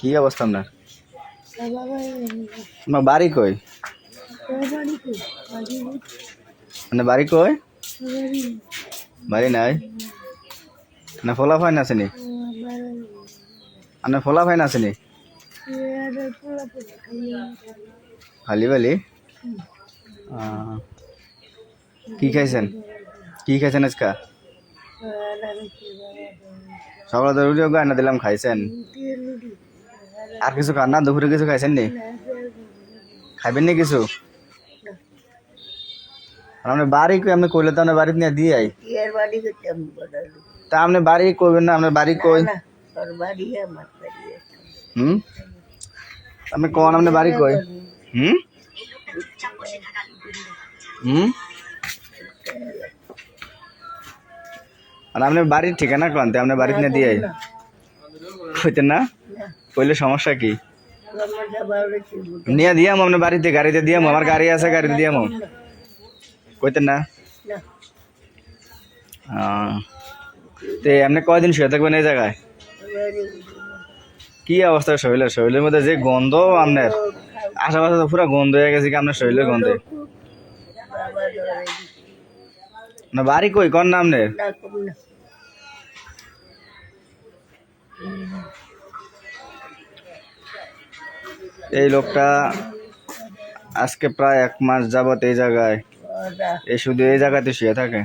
কি অবস্থা আপনার? আপনার বাড়ি কই? মানে বাড়ি কই? বাড়ি নাই। না ফলা ফাইন আসেনি আপনার ফলা ফাইন আসেনি খালি বালি? কি খাইছেন? কি খাইছেন আজকা? সকালে তো রুটি গান্না দিলাম খাইছেন। আর কিছু খান না? দুপুরে কিছু খাইছেন নি? খাইবেন নি কিছু? আপনি বাড়ি কই? আপনি কইলে তো আপনার বাড়িতে নিয়ে দিয়ে আই। বাড়ি তা আপনি বাড়ি কইবেন না? আপনার বাড়ি কই? বাড়ি বাড়ি হুম? আপনি কোন আপনার বাড়ি কই? হুম? হুম? আর আপনার বাড়ির ঠিকানা কোন আপনার বাড়িতে নিয়ে দিয়ে আই। কইতেন না? কইলে সমস্যা কি? নিয়ে দিয়াম আপনার বাড়িতে, গাড়িতে দিয়াম, আমার গাড়ি আছে, গাড়িতে দিয়াম। কইতেন না? তে আপনি কয়দিন শুয়ে থাকবেন এই জায়গায়? কি অবস্থা শরীরের? শরীরের মধ্যে যে গন্ধ আপনার। আশেপাশে তো পুরো গন্ধ হয়ে গেছে কি আপনার শরীরের গন্ধে? না, বাড়ি কই? নাম নে না এই লোকটা আজকে প্রায় এক মাস যাবত এই জায়গায়। এ শুধু এই জায়গাতে শুয়ে থাকে।